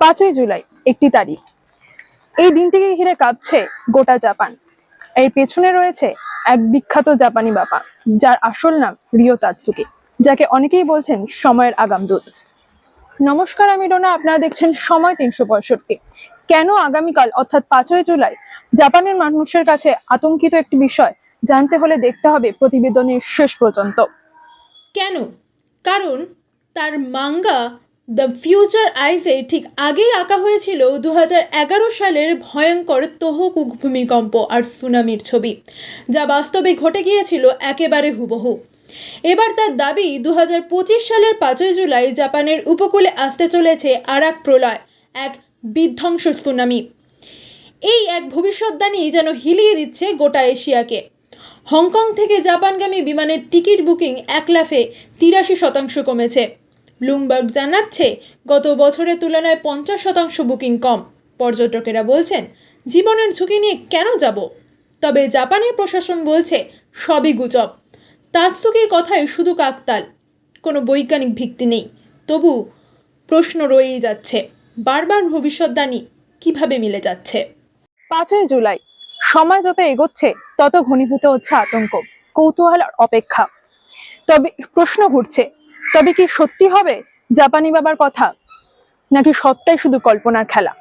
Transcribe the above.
পাঁচই জুলাই, একটি তারিখ। এই দিনটিকে ঘিরে কাঁপছে গোটা জাপান। এর পেছনে রয়েছে এক বিখ্যাত জাপানি বাবা যার আসল নাম রিও তাৎসুকি, যাকে অনেকেই বলছেন সময়ের আগামদূত। নমস্কার, আমি ডোনা আপনারা দেখছেন সময় তিনশো পঁয়ষট্টি। কেন আগামীকাল, অর্থাৎ পাঁচই জুলাই, জাপানের মানুষের কাছে আতঙ্কিত একটি বিষয়, জানতে হলে দেখতে হবে প্রতিবেদনের শেষ পর্যন্ত। কেন? কারণ তার মাঙ্গা দ্য ফিউচার আইজে ঠিক আগেই আঁকা হয়েছিল দু হাজার এগারো সালের ভয়ঙ্কর তহকুক ভূমিকম্প আর সুনামির ছবি, যা বাস্তবে ঘটে গিয়েছিল একেবারে হুবহু। এবার তার দাবি দু হাজার পঁচিশ সালের পাঁচই জুলাই জাপানের উপকূলে আসতে চলেছে আর এক প্রলয়, এক বিধ্বংস সুনামি। এই এক ভবিষ্যৎবাণী যেন হিলিয়ে দিচ্ছে গোটা এশিয়াকে। হংকং থেকে জাপানগামী বিমানের টিকিট বুকিং এক লাফে তিরাশি শতাংশ কমেছে। ব্লুমবার্গ জানাচ্ছে, গত বছরের তুলনায় পঞ্চাশ শতাংশ বুকিং কম। পর্যটকেরা বলছেন, জীবনের ঝুঁকি নিয়ে কেন যাব? তবে জাপানের প্রশাসন বলছে, সবই গুজব। তাৎসুকির কথায় শুধু কাকতাল, কোনো বৈজ্ঞানিক ভিত্তি নেই। তবু প্রশ্ন রয়েই যাচ্ছে, বারবার ভবিষ্যৎবাণী কীভাবে মিলে যাচ্ছে? পাঁচই জুলাই, সময় যত এগোচ্ছে, তত ঘনীভূত হচ্ছে আতঙ্ক, কৌতূহল আর অপেক্ষা। তবে প্রশ্ন ঘুরছে তবে কি সত্যি হবে? জাপানি বাবার কথা? নাকি সবটাই শুধু কল্পনার খেলা?